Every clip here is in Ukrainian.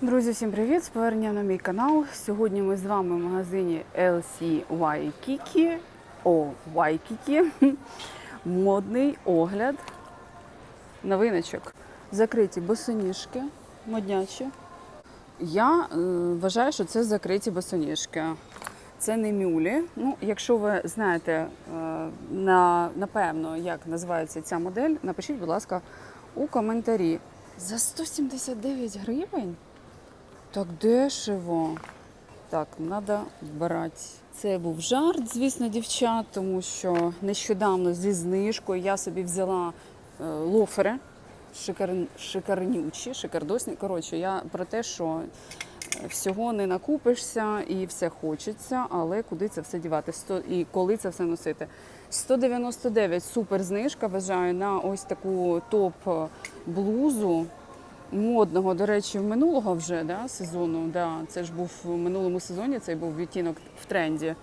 Друзі, всім привіт! З поверненням на мій канал. Сьогодні ми з вами в магазині LC Waikiki. О, Waikiki. Модний огляд новиночок. Закриті босоніжки, моднячі. Я е, вважаю, що це закриті босоніжки. Це не мюлі. Ну, якщо ви знаєте е, на, напевно, як називається ця модель, напишіть, будь ласка, у коментарі. За 179 гривень? Так дешево. Так, треба брати. Це був жарт, звісно, дівчат, тому що нещодавно зі знижкою я собі взяла е, лофери шикар... шикарнючі, шикардосні. Коротше, я про те, що е, всього не накупишся і все хочеться, але куди це все дівати? Сто... І коли це все носити? 199 супер знижка, вважаю, на ось таку топ блузу модного, до речі, минулого вже да, сезону. Да, це ж був в минулому сезоні, цей був відтінок в тренді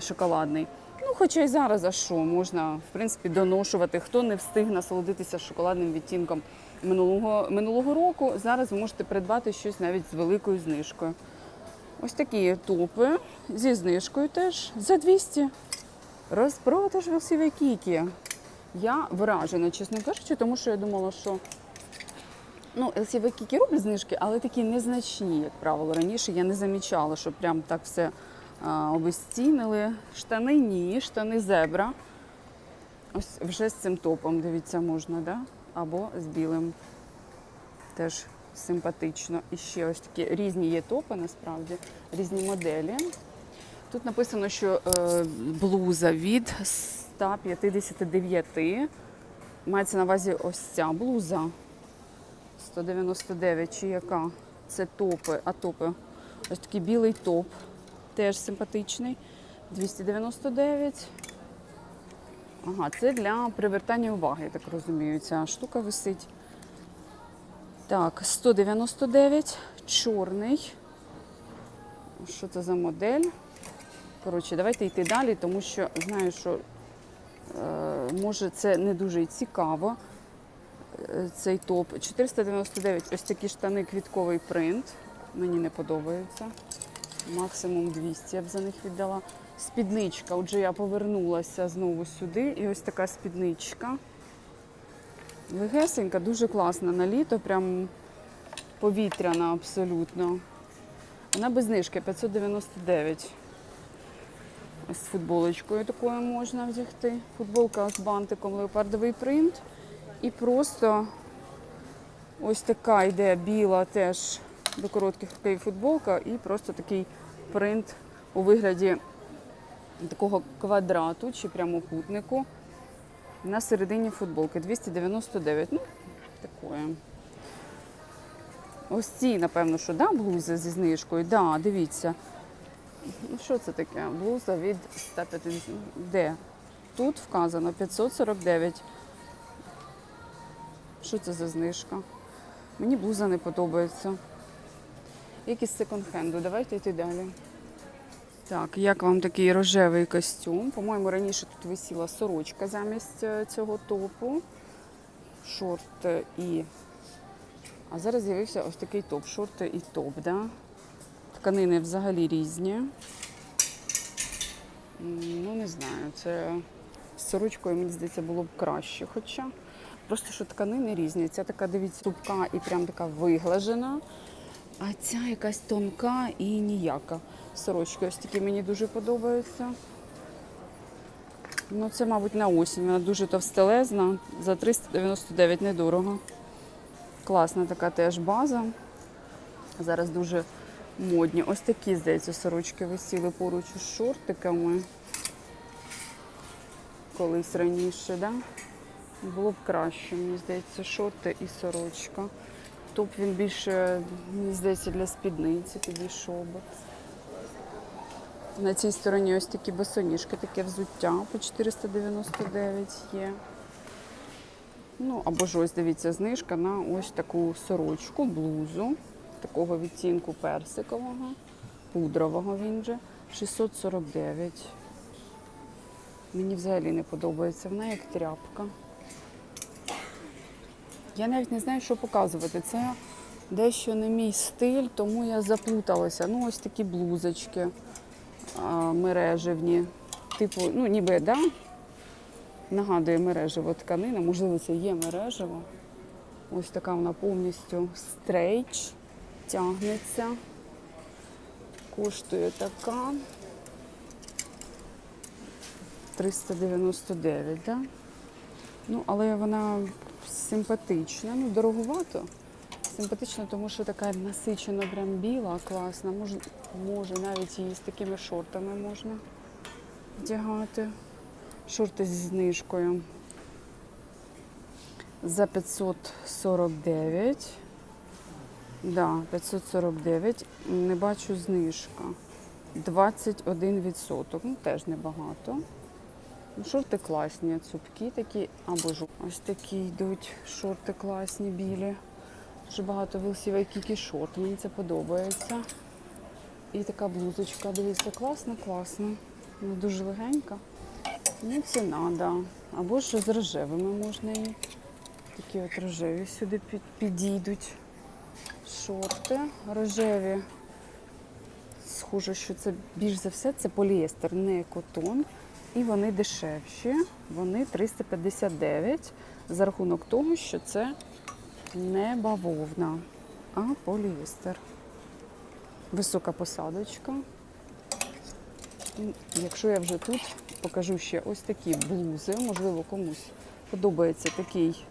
шоколадний. Ну, хоча й зараз, а що, можна, в принципі, доношувати. Хто не встиг насолодитися шоколадним відтінком минулого, минулого року, зараз ви можете придбати щось навіть з великою знижкою. Ось такі топи зі знижкою теж за 200. Розпродаж в Сіве Я вражена, чесно кажучи, тому що я думала, що Ну, LCV Кікі роблять знижки, але такі незначні, як правило. Раніше я не замічала, що прям так все а, обезцінили. Штани ні, штани зебра. Ось вже з цим топом, дивіться, можна, да? або з білим. Теж симпатично. І ще ось такі різні є топи, насправді, різні моделі. Тут написано, що е, блуза від 159. Мається на увазі ось ця блуза. 199 чи яка? Це топи, а топи. Ось такий білий топ, теж симпатичний. 299. Ага, це для привертання уваги, я так розумію. Ця штука висить. Так, 199, чорний. Що це за модель? Коротше, давайте йти далі, тому що знаю, що е, може це не дуже цікаво цей топ. 499 ось такі штани квітковий принт. Мені не подобається. Максимум 200 я б за них віддала. Спідничка. Отже, я повернулася знову сюди. І ось така спідничка. Легесенька, дуже класна на літо, прям повітряна абсолютно. Вона без знижки 599. Ось з футболочкою такою можна вдягти. Футболка з бантиком леопардовий принт. І просто ось така йде біла теж до коротких рукавів футболка, і просто такий принт у вигляді такого квадрату чи прямокутнику на середині футболки 299. Ну, такое. Ось ці, напевно, що да, блузи зі знижкою. Да, дивіться. Ну, що це таке? Блуза від 150. Де? Тут вказано 549. Що це за знижка? Мені блуза не подобається. Якийсь секонд-хенду. Давайте йти далі. Так, як вам такий рожевий костюм? По-моєму, раніше тут висіла сорочка замість е, цього топу. Шорти і. А зараз з'явився ось такий топ. Шорти і топ, да? Тканини взагалі різні. Ну, не знаю, це з сорочкою, мені здається, було б краще. Хоча просто що тканини різні. Ця така, дивіться, тупка і прям така виглажена. А ця якась тонка і ніяка. Сорочки ось такі мені дуже подобаються. Ну, це, мабуть, на осінь. Вона дуже товстелезна. За 399 недорого. Класна така теж база. Зараз дуже модні. Ось такі, здається, сорочки висіли поруч із шортиками. Колись раніше, да? Було б краще, мені здається, шорти і сорочка. Топ він більше, мені здається, для спідниці підійшов би. На цій стороні ось такі босоніжки, таке взуття по 499 є. Ну, або ж ось дивіться, знижка на ось таку сорочку, блузу такого відтінку персикового, пудрового він же. 649. Мені взагалі не подобається. Вона як тряпка. Я навіть не знаю, що показувати. Це Дещо не мій стиль, тому я заплуталася. Ну, ось такі блузочки а, мережевні. Типу, ну ніби, да? Нагадує мережево тканина, можливо, це є мережево. Ось така вона повністю стрейч, тягнеться. Коштує така 399, да? Ну, але вона симпатична, ну, дороговато. Симпатична, тому що така насичена, прям біла, класна. Може, може навіть її з такими шортами можна вдягати. Шорти зі знижкою. За 549. Да, 549. Не бачу знижка. 21%. Ну, теж небагато. Ну, Шорти класні, цупкі такі, або ж ось такі йдуть шорти класні, білі. Дуже багато вилсів кікі шорт, мені це подобається. І така блузочка, дивіться, класна, класна. Вона дуже легенька. Ну, ціна, да. Або ж з рожевими можна і такі от рожеві сюди підійдуть. Шорти рожеві. Схоже, що це більш за все це поліестер, не котон. І вони дешевші. Вони 359 за рахунок того, що це не бавовна, а поліестер. Висока посадочка. Якщо я вже тут покажу ще ось такі блузи, можливо, комусь подобається такий,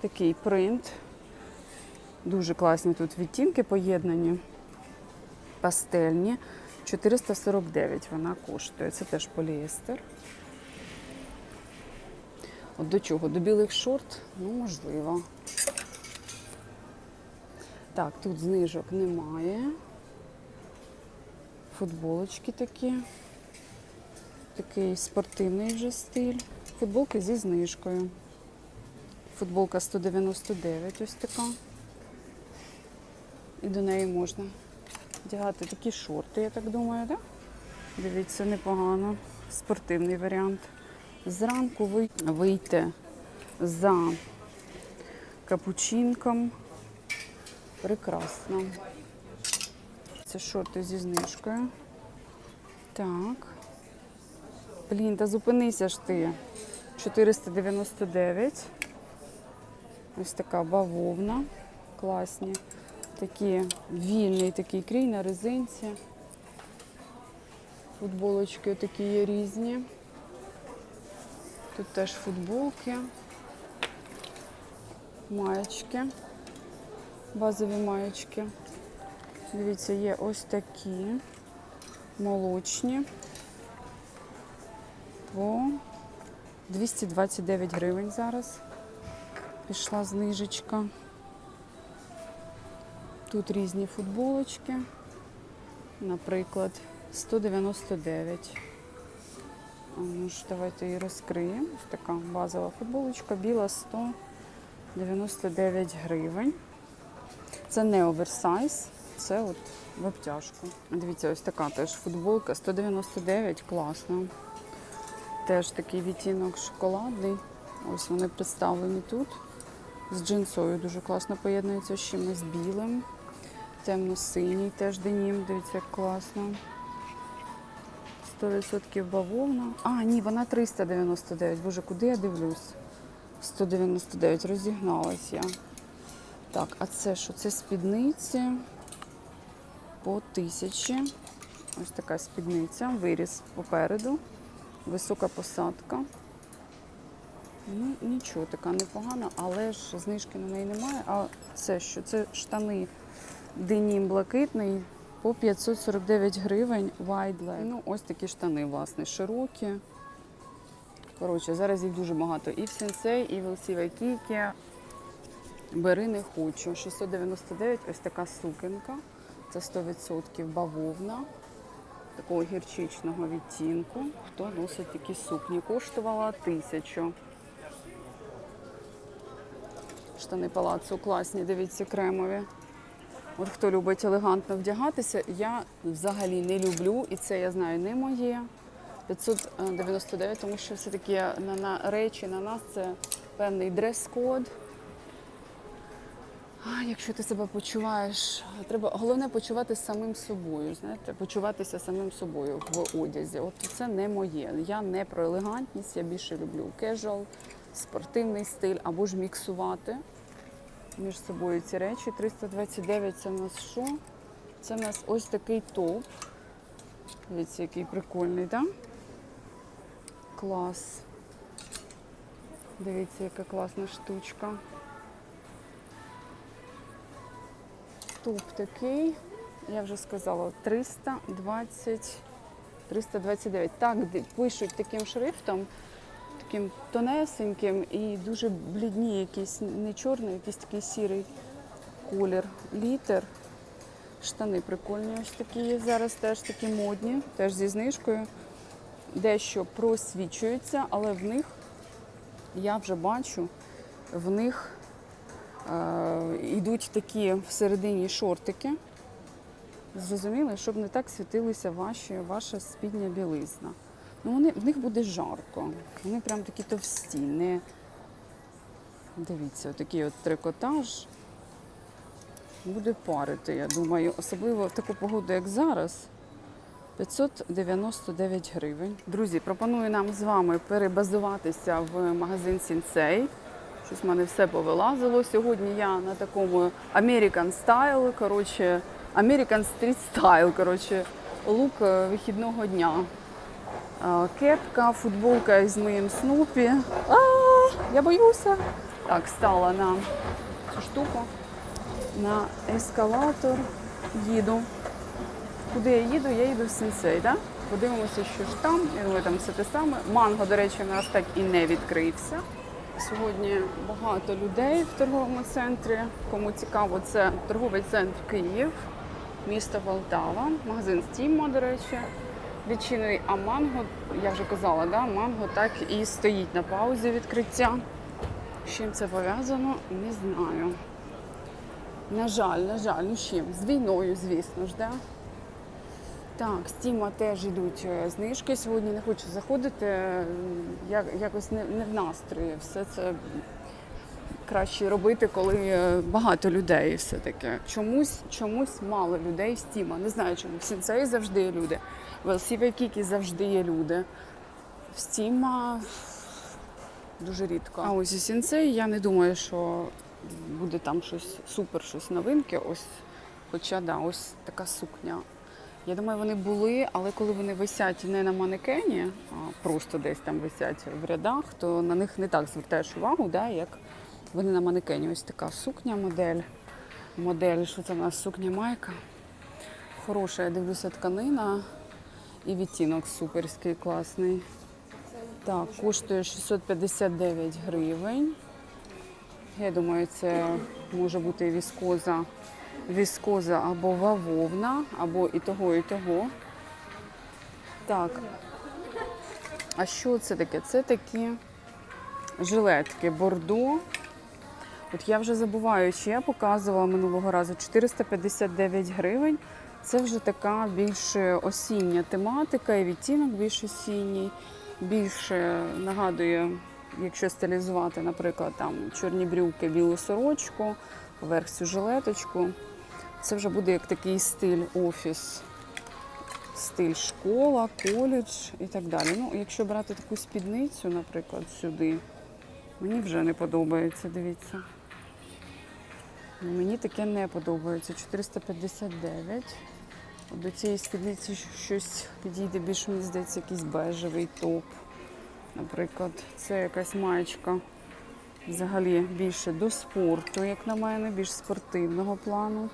такий принт. Дуже класні тут відтінки поєднані, пастельні. 449 вона коштує. Це теж поліестер. От до чого? До білих шорт? Ну, можливо. Так, тут знижок немає. Футболочки такі. Такий спортивний вже стиль. Футболки зі знижкою. Футболка 199, ось така. І до неї можна вдягати такі шорти, я так думаю? Да? Дивіться, непогано. Спортивний варіант. Зранку ви- вийти за капучинком. Прекрасно. Це шорти зі знижкою. Так. Блін, та зупинися ж ти. 499. Ось така бавовна. Класні. Такі вільний такий крій на резинці. Футболочки такі є різні. Тут теж футболки, маєчки, базові маєчки. Дивіться, є ось такі молочні по 229 гривень зараз. Пішла знижечка. Тут різні футболочки, наприклад, 199. Ну давайте її розкриємо. Така базова футболочка, біла 199 гривень. Це не оверсайз, це от в обтяжку. Дивіться, ось така теж футболка 199, класно. Теж такий відтінок шоколадний. Ось вони представлені тут. З джинсою дуже класно поєднується з чимось білим. Темно-синій теж денім, дивіться, як класно. 100% бавовна. А, ні, вона 399. Боже, куди я дивлюсь? 199, розігналась я. Так, а це що? Це спідниці по тисячі. Ось така спідниця, виріс попереду, висока посадка. Ну, нічого, така непогана, але ж знижки на неї немає. А це що? Це штани денім блакитний по 549 гривень wide. Ну, ось такі штани, власне, широкі. Коротше, зараз їх дуже багато. І в Сенсей, і в LC Waikiki. Бери не хочу. 699, ось така сукенка. Це 100% бавовна. Такого гірчичного відтінку. Хто носить такі сукні? Коштувала тисячу. Штани палацу класні, дивіться, кремові. От хто любить елегантно вдягатися, я взагалі не люблю, і це я знаю не моє. 599, тому що все-таки на, на речі на нас це певний дрес-код. Якщо ти себе почуваєш, треба головне почувати самим собою. Знаєте, почуватися самим собою в одязі. От це не моє. Я не про елегантність, я більше люблю кежуал, спортивний стиль або ж міксувати між собою ці речі. 329 це в нас що? Це в нас ось такий топ. Дивіться, який прикольний, так? Клас. Дивіться, яка класна штучка. Топ такий, я вже сказала, 320, 329. Так, пишуть таким шрифтом, таким тонесеньким і дуже блідні, якісь не чорний, якийсь такий сірий колір. Літер. Штани прикольні ось такі. Зараз теж такі модні, теж зі знижкою. Дещо просвічуються, але в них я вже бачу, в них е, йдуть такі всередині шортики. Зрозуміли, щоб не так світилися ваші, ваша спідня білизна. Ну, вони, в них буде жарко. Вони прям такі товсті. Не... Дивіться, отакий от трикотаж. Буде парити, я думаю, особливо в таку погоду, як зараз. 599 гривень. Друзі, пропоную нам з вами перебазуватися в магазин Сінсей. Щось в мене все повилазило. Сьогодні я на такому American Style, коротше, American Street Style, коротше, лук е, вихідного дня. Кепка, футболка із моїм снупі. А, я боюся. Так, стала на цю штуку, на ескалатор. Їду. Куди я їду? Я їду в сенсей, да? Подивимося, що ж там. Я думаю, там все те саме. Манго, до речі, у нас так і не відкрився. Сьогодні багато людей в торговому центрі. Кому цікаво, це торговий центр Київ, місто Полтава, магазин Стімо, до речі, відчинений. А манго, я вже казала, да? манго так і стоїть на паузі відкриття. З чим це пов'язано, не знаю. На жаль, на жаль, ну чим? З війною, звісно ж, да? Так, з Тіма теж йдуть е, знижки. Сьогодні не хочу заходити. Я якось не, не в настрої. Все це краще робити, коли е, багато людей все-таки. Чомусь, чомусь мало людей з Тіма. Не знаю чому. В Сінцеї завжди люди. В LC завжди є люди. В Стіма дуже рідко. А ось у Сінцеї я не думаю, що буде там щось супер, щось новинки. Ось, хоча да, ось така сукня. Я думаю, вони були, але коли вони висять не на манекені, а просто десь там висять в рядах, то на них не так звертаєш увагу, да, як вони на манекені. Ось така сукня, модель. Модель, що це в нас сукня майка. Хороша, я дивлюся, тканина і відтінок суперський, класний. Так, коштує 659 гривень. Я думаю, це може бути віскоза віскоза або вовна, або і того, і того. Так. А що це таке? Це такі жилетки бордо. От я вже забуваю, чи я показувала минулого разу 459 гривень. Це вже така більш осіння тематика, і відтінок більш осінній, більше нагадує, якщо стилізувати, наприклад, там чорні брюки, білу сорочку, поверх цю жилеточку. Це вже буде як такий стиль офіс, стиль школа, коледж і так далі. Ну, якщо брати таку спідницю, наприклад, сюди, мені вже не подобається, дивіться. Мені таке не подобається. 459. До цієї спідниці щось підійде більш, мені здається, якийсь бежевий топ. Наприклад, це якась маєчка взагалі більше до спорту, як на мене, більш спортивного плану.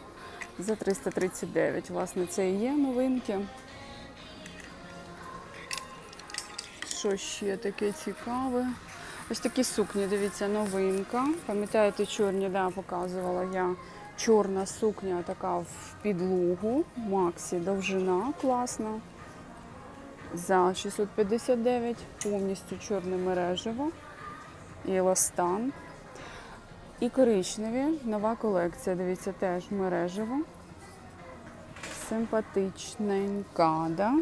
За 339. Власне, це і є новинки. Що ще таке цікаве? Ось такі сукні, дивіться, новинка. Пам'ятаєте, чорні, да, показувала я. Чорна сукня така в підлогу. Максі довжина класна. За 659, повністю чорне мережево. І еластан. І коричневі, нова колекція, дивіться, теж мережево. Симпатичненька, да?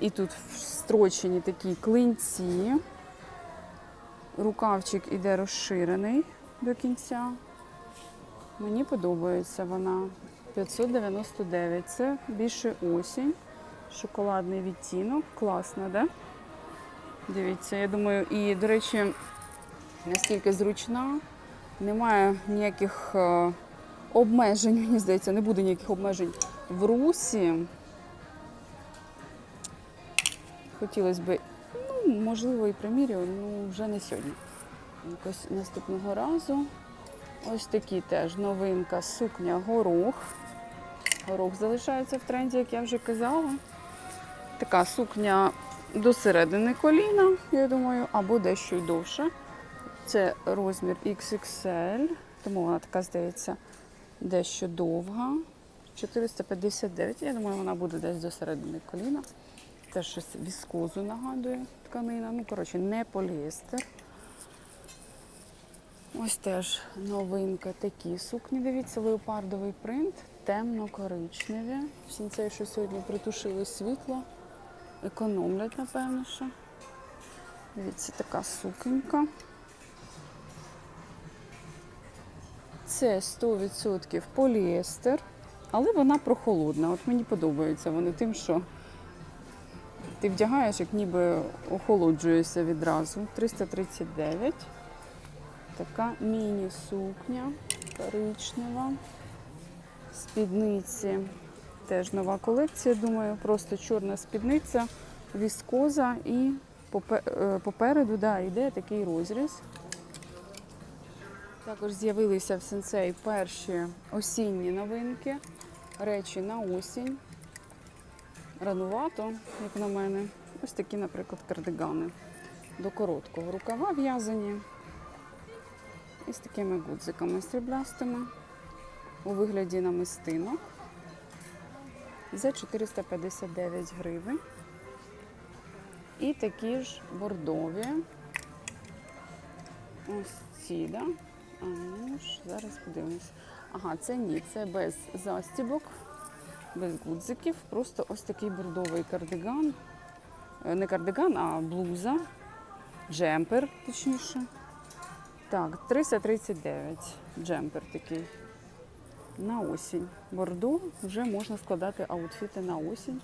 І тут встрочені такі клинці. Рукавчик іде розширений до кінця. Мені подобається вона. 599. Це більше осінь. Шоколадний відтінок. Класно, да? Дивіться, я думаю, і, до речі, настільки зручна, немає ніяких е, обмежень, мені здається, не буде ніяких обмежень в русі. Хотілося б, можливо, і примірю, ну вже не сьогодні. Якось наступного разу. Ось такі теж новинка сукня горох. Горох залишається в тренді, як я вже казала. Така сукня до середини коліна, я думаю, або дещо й довше. Це розмір XXL, тому вона така здається дещо довга. 459. Я думаю, вона буде десь до середини коліна. Теж щось віскозу нагадує тканина. Ну, коротше, не поліестер. Ось теж новинка такі сукні. Дивіться, леопардовий принт, темно-коричневі. В сінцей, що сьогодні притушили світло. Економлять, напевно, що. Дивіться, така сукенька. Це 100% поліестер, але вона прохолодна. От мені подобаються вони тим, що ти вдягаєш, як ніби охолоджуєшся відразу. 339. Така міні-сукня коричнева. Спідниці. Теж нова колекція, думаю, просто чорна спідниця, віскоза і е, попереду да, йде такий розріз. Також з'явилися в сенсей перші осінні новинки, речі на осінь. Ранувато, як на мене. Ось такі, наприклад, кардигани. До короткого рукава в'язані. І з такими гудзиками сріблястими у вигляді намистинок за 459 гривень. І такі ж бордові. Ось ці, да? А ну ж, зараз подивимось. Ага, це ні, це без застібок, без гудзиків. Просто ось такий бордовий кардиган. Е, Не кардиган, а блуза. Джемпер, точніше. Так, 339 джемпер такий. На осінь. Бордо вже можна складати аутфіти на осінь.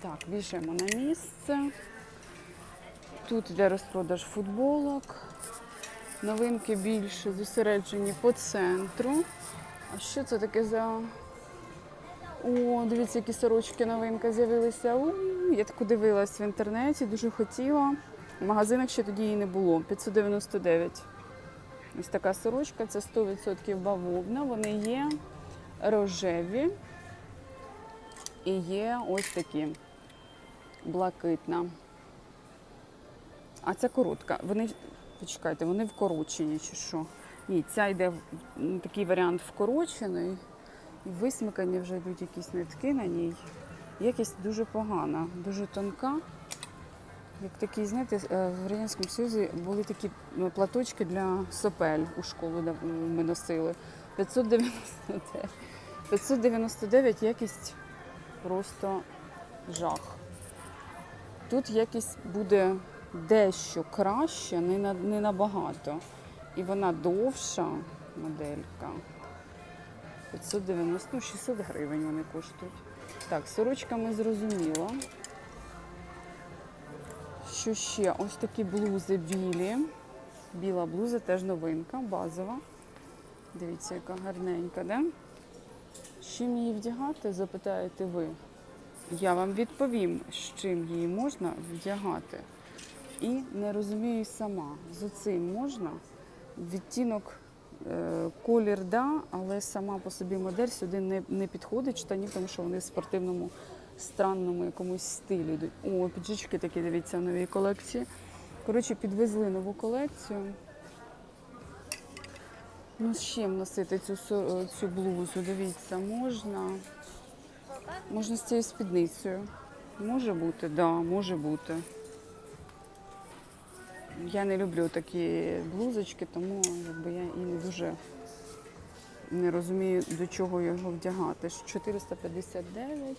Так, вішаємо на місце. Тут йде розпродаж футболок. Новинки більше зосереджені по центру. А що це таке за. О, дивіться, які сорочки новинка з'явилися. Я таку дивилась в інтернеті, дуже хотіла. В магазинах ще тоді її не було. 599. Ось така сорочка, це 100% бавовна. Вони є рожеві і є ось такі блакитна. А ця коротка. Вони, почекайте, вони вкорочені чи що? Ні, ця йде такий варіант вкорочений. Висмикані вже йдуть якісь нитки на ній. Якість дуже погана, дуже тонка. Як такі, знаєте, е, в Радянському Союзі були такі ну, платочки для сопель у школу, де ми носили. 599. 599 якість просто жах. Тут якість буде дещо краще, не набагато. І вона довша моделька. 590, ну 600 гривень вони коштують. Так, сорочками зрозуміло. Що ще? Ось такі блузи білі. Біла блуза теж новинка, базова. Дивіться, яка гарненька, да? З чим її вдягати, запитаєте ви. Я вам відповім, з чим її можна вдягати. І не розумію сама. З оцим можна. Відтінок колір, да, але сама по собі модель сюди не, не підходить штанів, тому що вони в спортивному странному якомусь стилі. О, піджички такі, дивіться, в новій колекції. Коротше, підвезли нову колекцію. Ну, з чим носити цю, цю блузу? Дивіться, можна. Можна з цією спідницею. Може бути, так, да, може бути. Я не люблю такі блузочки, тому якби я і не дуже не розумію, до чого його вдягати. 459.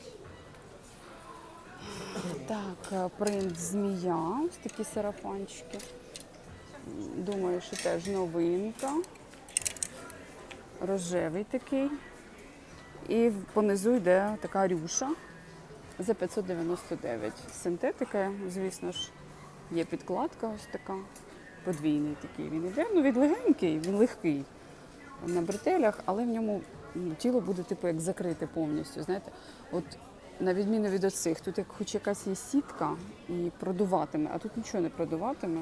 Так, е, принт змія, ось такі сарафанчики. Думаю, що теж новинка. рожевий такий. І понизу йде така рюша за 599. Синтетика, звісно ж, є підкладка ось така. Подвійний такий він іде. Ну, він легенький, він легкий на бретелях, але в ньому ну, тіло буде типу як закрите повністю. Знаєте, от на відміну від оцих, тут як хоч якась є сітка і продуватиме, а тут нічого не продуватиме.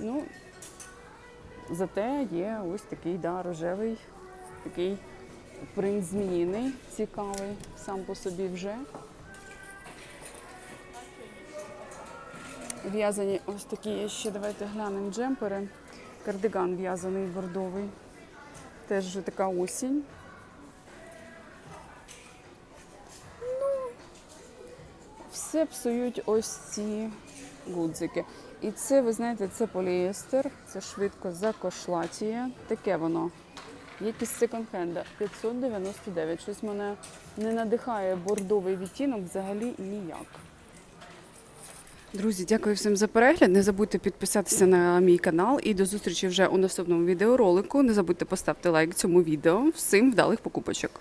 Ну, зате є ось такий да, рожевий, такий принт зміїний, цікавий сам по собі вже. В'язані ось такі ще, давайте глянемо джемпери. Кардиган в'язаний бордовий. Теж вже така осінь. Ну, все псують ось ці гудзики. І це, ви знаєте, це поліестер, це швидко закошлатіє. Таке воно. Якісь секонд-хенда 599. Щось мене не надихає бордовий відтінок взагалі ніяк. Друзі, дякую всім за перегляд. Не забудьте підписатися на мій канал і до зустрічі вже у наступному відеоролику. Не забудьте поставити лайк цьому відео. Всім вдалих покупочок.